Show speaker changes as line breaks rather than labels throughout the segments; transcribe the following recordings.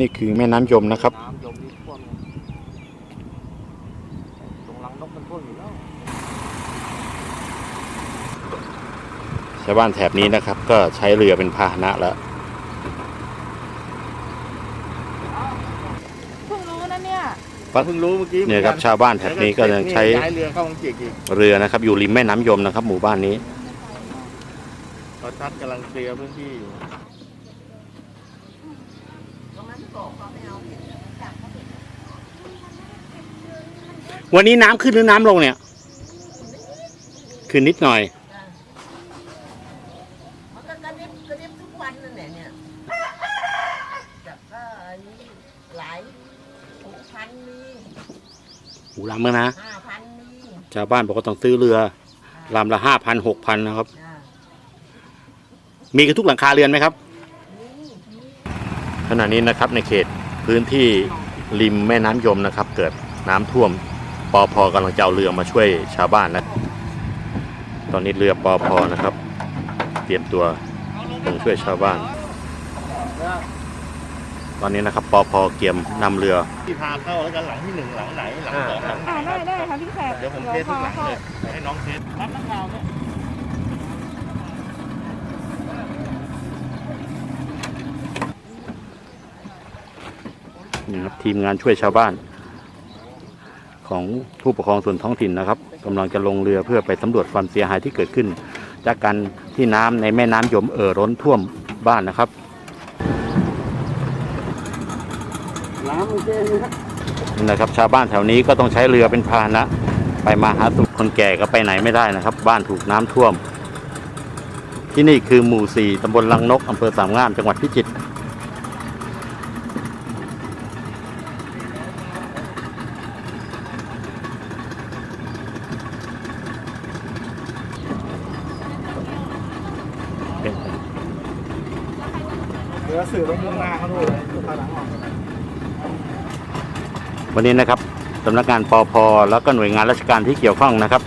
นี่คือแม่น้ำยมนะครับ
น้ำยมนี่ท่วมตรงรังนกมันท่วมอยู่แล้ว
ชาวบ้านแถบนี้นะครับ ก็ใช้เรือเป็นพาหนะแล้ว
เพิ่งรู้นะเนี่ย
เพิ่งรู้เมื่อกี้
เนี่ยครับชาวบ้านแถบนี้ก็ยังใช้
ย้ายเรือเข้าอังกฤษอีก
เรือนะครับ อยู่ริมแม่น้ำยมนะครับ หมู่บ้านนี้
เขาทัดกำลังเคลียร์พื้นที่อยู่
วันนี้น้ำขึ้นหรือน้ำลงเนี่ย ขึ้นนิดหน่อย
มันก็กระดิบกระดิบทุกวันนั่นแหละเนี่ยแต่ก็อันนี้หลายหกพันมี
หูลำแล้วนะ
ห้าพันมี
ชาวบ้านบอกว่าต้องซื้อเรือลำละห้าพันหกพันนะครับ
อ่า
มีกันทุกหลังคาเรือนไหมครับ
มีมี
ขณะนี้นะครับในเขตพื้นที่ริมแม่น้ำยมนะครับ เกิดน้ำท่วมปอพกำลังจะเอาเรือมาช่วยชาวบ้านนะตอนนี้เรือปอพนะครับ เตรียมตัวลงช่วยชาวบ้าน ตอนนี้นะครับปอพเกียมนำเรือ
ที่พาเข้าแล้วกันหลังที่หนึ่งหลังไหนหลังสองหลัง
อ่าได้ได้ค่ะพี่แขก
เดี๋ยวผมเทสทุกหลังเลยให้น้องเทสรับนักข่าวเนี่ย
นี่ครับทีมงานช่วยชาวบ้าน ของผู้ปกครองส่วนท้องถิ่นนะครับกำลังจะลงเรือเพื่อไปสำรวจความเสียหายที่เกิดขึ้น จากการที่น้ำในแม่น้ำยมเอ่อล้นท่วมบ้านนะครับ
น้ำมันเจ๊ครับ
นี่นะครับชาวบ้านแถวนี้ก็ต้องใช้เรือเป็นพาหนะ ไปมาหาสุขคนแก่ก็ไปไหนไม่ได้นะครับ บ้านถูกน้ำท่วม ที่นี่คือหมู่สี่ตำบลลังนกอำเภอสามงามจังหวัดพิจิตร เรื
อสื่องมุ่งหน้าเขาดูเลยภาหลังออก
วันนี้นะครับสำนักงานปอพแล้วก็หน่วยงานราชการที่เกี่ยวข้องนะครับ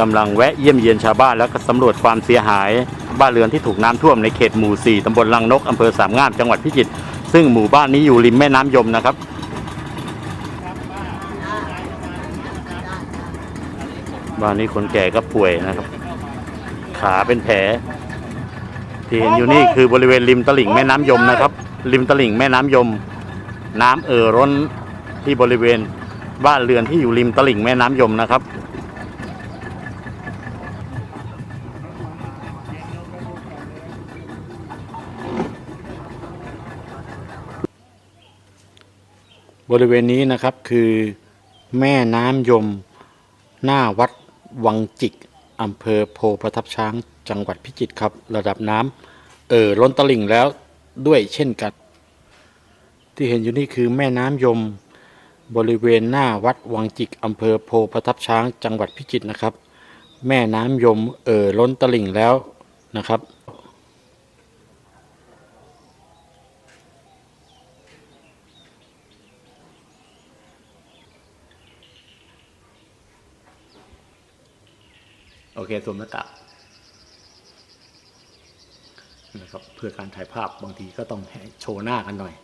กำลังแวะเยี่ยมเยียนชาวบ้านแล้วก็สำรวจความเสียหาย บ้านเรือนที่ถูกน้ำท่วมในเขตหมู่4ตำบลลังนกอำเภอสามงามจังหวัดพิจิตรซึ่งหมู่บ้านนี้อยู่ริมแม่น้ำยมนะครับบ้านนี้คนแก่ก็ป่วยนะครับ ขาเป็นแผล ที่เห็นอยู่นี่คือบริเวณริมตลิ่งแม่น้ำยมนะครับ ริมตลิ่งแม่น้ำยม น้ำเอ่อร้นที่บริเวณบ้านเรือนที่อยู่ริมตลิ่งแม่น้ำยมนะครับ บริเวณนี้นะครับคือแม่น้ำยม หน้าวัดวังจิก อำเภอโพประทับช้างจังหวัดพิจิตรครับ ระดับน้ำเอ่อล้นตลิ่งแล้วด้วยเช่นกัน ที่เห็นอยู่นี่คือแม่น้ำยมบริเวณหน้าวัดวังจิกอำเภอโพประทับช้างจังหวัดพิจิตรนะครับ แม่น้ำยมเอ่อล้นตลิ่งแล้วนะครับ โอเคสวมหน้ากากนะครับ เพื่อการถ่ายภาพบางทีก็ต้องโชว์หน้ากันหน่อย